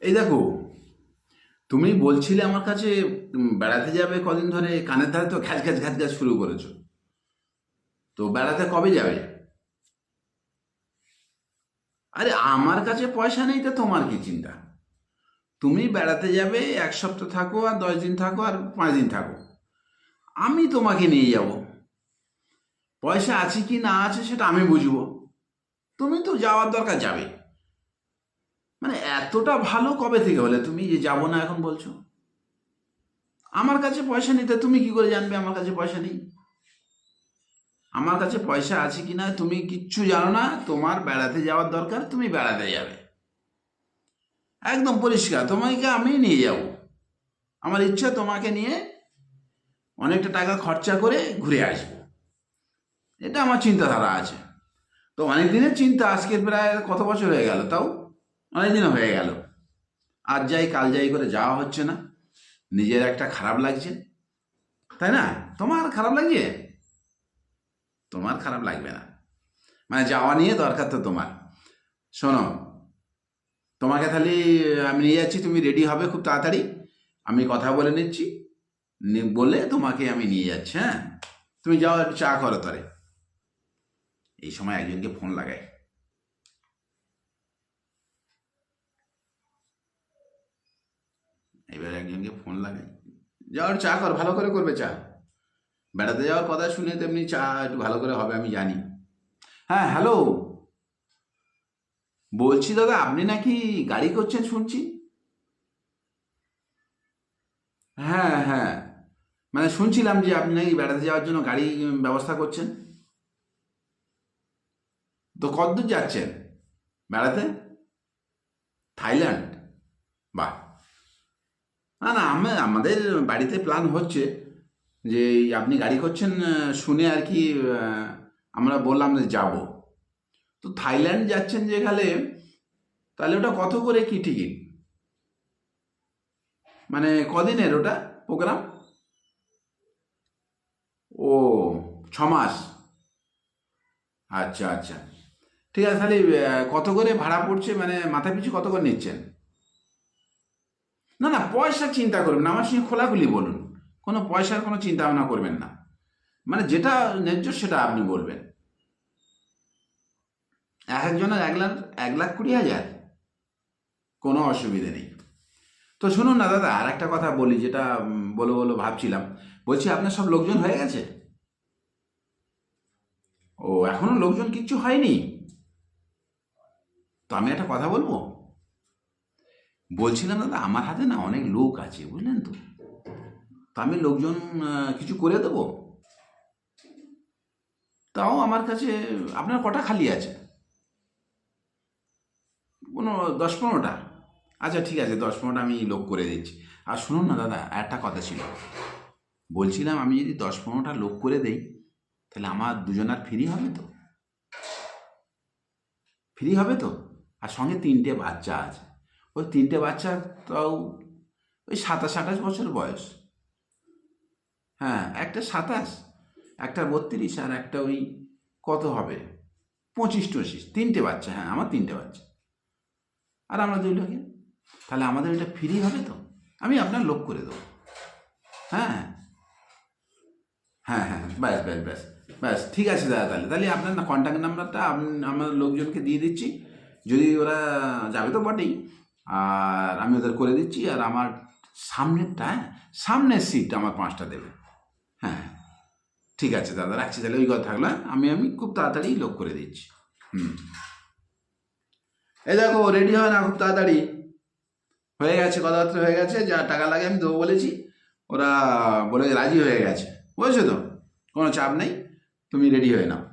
এই দেখো, তুমি বলছিলে আমার কাছে বেড়াতে যাবে কদিন ধরে, কানের ধারে তো ঘ্যাচ ঘ্যাচ ঘ্যাচ ঘ্যাচ শুরু করেছ। তো বেড়াতে কবে যাবে? আরে, আমার কাছে পয়সা নেই তো তোমার কি চিন্তা? তুমি বেড়াতে যাবে, এক সপ্তাহ থাকো আর দশ দিন থাকো আর পাঁচ দিন থাকো। আমি তোমাকে নিয়ে যাব। পয়সা আছে কি না আছে সেটা আমি বুঝব। তুমি তো যাওয়ার দরকার যাবে। মানে এতটা ভালো কবে থেকে হলে? তুমি যে যাব না এখন বলছো? আমার কাছে পয়সা নিতে তুমি কি করে জানবে আমার কাছে পয়সা নেই? আমার কাছে পয়সা আছে কি না, তুমি কিচ্ছু জানো না, তোমার বেড়াতে যাওয়ার দরকার, তুমি বেড়াতে যাবে। একদম পরিষ্কার, তোমাকে আমি নিয়ে যাব। আমার ইচ্ছা তোমাকে নিয়ে অনেকটা টাকা খরচা করে ঘুরে আসব। এটা আমার চিন্তাধারা আছে। তো অনেক দিনের চিন্তা, আজকের প্রায় কত বছর হয়ে গেল তাও? অনেক দিন হয়ে গেল। আজ যাই, কাল যাই করে যাওয়া হচ্ছে না। নিজের একটা খারাপ লাগছে। তাই না? তোমার খারাপ লাগছে? তোমার খারাপ লাগবে না। মানে যাওয়া নিয়ে দরকার তো তোমার। শোনো, তোমাকে তাহলে আমি নিয়ে যাচ্ছি, তুমি রেডি হবে খুব তাড়াতাড়ি। আমি কথা বলে নিচ্ছি। বলে তোমাকে আমি নিয়ে যাচ্ছি হ্যাঁ? তুমি যাও, চা করো তরে। এই সময় একজনকে ফোন লাগাই। এবার একজনকে ফোন লাগাই। যাও চা কর, ভালো করে করবে চা। বেড়াতে যাওয়ার কথা শুনে তেমনি চা একটু ভালো করে হবে, আমি জানি। হ্যাঁ হ্যালো বলছি দাদা, আপনি নাকি গাড়ি করছেন শুনছি? হ্যাঁ হ্যাঁ। মানে শুনছিলাম যে আপনি নাকি বেড়াতে যাওয়ার জন্য গাড়ি ব্যবস্থা করছেন। তো কতদূর যাচ্ছেন? বেড়াতে? থাইল্যান্ড? বাহ। না না আমি আমাদের বাড়িতে প্ল্যান হচ্ছে যে আপনি গাড়ি করছেন শুনে আর কি আমরা বললাম যে যাব। তো থাইল্যান্ড যাচ্ছেন যেখানে, তাহলে ওটা কত করে কি টিকিট? মানে কদিনের ওটা প্রোগ্রাম ও, ছ মাস। আচ্ছা আচ্ছা। ঠিক আছে, তাহলে কত করে ভাড়া পড়ছে? মানে মাথা পিছু কত করে নিচ্ছেন? না না, পয়সা চিন্তা করবেন না, আমার সঙ্গে খোলাখুলি বলুন। কোনো পয়সার কোনো চিন্তা ভাবনা করবেন না। মানে যেটা ন্যায্য সেটা আপনি বলবেন। এক একজনের এক লাখ এক লাখ কুড়ি হাজার। কোনো অসুবিধে নেই। তো শুনুন না দাদা, আর একটা কথা বলি, যেটা বলো বলো ভাবছিলাম। বলছি, আপনার সব লোকজন হয়ে গেছে? ও, এখনও লোকজন কিচ্ছু হয়নি? তো আমি একটা কথা বলব? বলছিলাম, দাদা, আমার হাতে না অনেক লোক আছে, বুঝলেন তো? তো আমি লোকজন কিছু করে দেবো? তাও আমার কাছে, আপনার কটা খালি আছে? কোনো দশ পনেরোটা। আচ্ছা ঠিক আছে, দশ পনেরোটা আমি লোক করে দিচ্ছি। আর শুনুন না, দাদা, একটা কথা ছিল। বলছিলাম, আমি যদি দশ পনেরোটা লোক করে দেই, তাহলে আমার দুজনার ফ্রি হবে তো? ফ্রি হবে তো? আর সঙ্গে তিনটে বাচ্চা আছে। ওই তিনটে বাচ্চা তাও ওই সাতাশ, আঠাশ বছর বয়স। হ্যাঁ একটা সাতাশ, একটা বত্রিশ আর একটা ওই কত হবে? পঁচিশ টচিশ, তিনটে বাচ্চা হ্যাঁ আমার তিনটে বাচ্চা। আর আমরা দুই তাহলে আমাদের এটা ফ্রি হবে তো? আমি আপনার লোক করে দেবো। হ্যাঁ। হ্যাঁ হ্যাঁ ব্যাস ব্যাস ব্যাস ব্যাস, ঠিক আছে দাদা তাহলে। তাহলে আপনার কন্ট্যাক্ট নাম্বারটা আম- আমার লোকজনকে দিয়ে দিচ্ছি। যদি ওরা যাবে তো বটেই। আর আমি ওদের করে দিচ্ছি, আর আমার সামনেরটা হ্যাঁ সামনের সিট আমার পাঁচটা দেবে। হ্যাঁ ঠিক আছে দাদা, রাখছি তাহলে, ওই কথা থাকল হ্যাঁ? আমি আমি খুব তাড়াতাড়ি লোক করে দিচ্ছি। হুম। এই দেখো রেডি হয় না খুব তাড়াতাড়ি? হয়ে গেছে, কথাবার্তা হয়ে গেছে, যা টাকা লাগে আমি দেবো বলেছি, ওরা বলে রাজি হয়ে গেছে। বুঝেছ তো? কোনো চাপ নেই, তুমি রেডি হয়ে নাও।